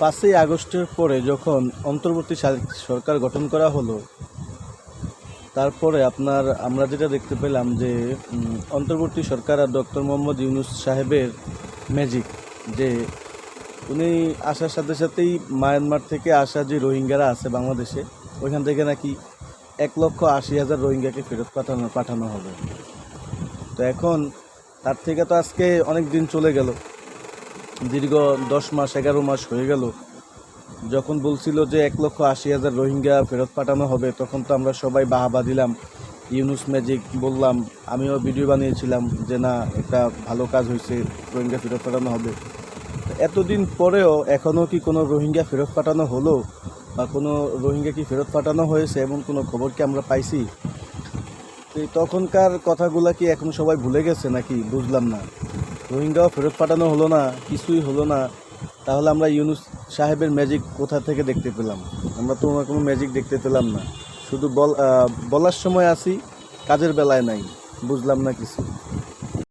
পাঁচই আগস্টের পরে যখন অন্তর্বর্তী সরকার গঠন করা হলো, তারপরে আপনার আমরা যেটা দেখতে পেলাম যে অন্তর্বর্তী সরকার আর ডক্টর মোহাম্মদ ইউনুস সাহেবের ম্যাজিক, যে উনি আসার সাথে সাথেই মায়ানমার থেকে আসা যে রোহিঙ্গারা আছে বাংলাদেশে, ওইখান থেকে নাকি এক লক্ষ আশি হাজার রোহিঙ্গাকে ফেরত পাঠানো পাঠানো হবে। তো এখন তার থেকে তো আজকে অনেক দিন চলে গেল। দীর্ঘ দশ মাস, এগারো মাস হয়ে গেল। যখন বলছিল যে এক লক্ষ আশি হাজার রোহিঙ্গা ফেরত পাঠানো হবে, তখন তো আমরা সবাই বাহাবা দিলাম। ইউনুস ম্যাজিক বললাম, আমিও ভিডিও বানিয়েছিলাম যে না, একটা ভালো কাজ হয়েছে, রোহিঙ্গা ফেরত পাঠানো হবে। এতদিন পরেও এখনও কি কোনো রোহিঙ্গা ফেরত পাঠানো হলো? বা কোনো রোহিঙ্গা কি ফেরত পাঠানো হয়েছে? এমন কোনো খবর কি আমরা পাইছি? তখনকার কথাগুলা কি এখন সবাই ভুলে গেছে নাকি? বুঝলাম না। রোহিঙ্গাও ফেরত পাঠানো হলো না, কিছুই হলো না। তাহলে আমরা ইউনুস সাহেবের ম্যাজিক কোথা থেকে দেখতে পেলাম? আমরা তো ওনার কোনো ম্যাজিক দেখতে পেলাম না। শুধু বল বলার সময় আসি কাজের বেলায় নাই, বুঝলাম না কিছু।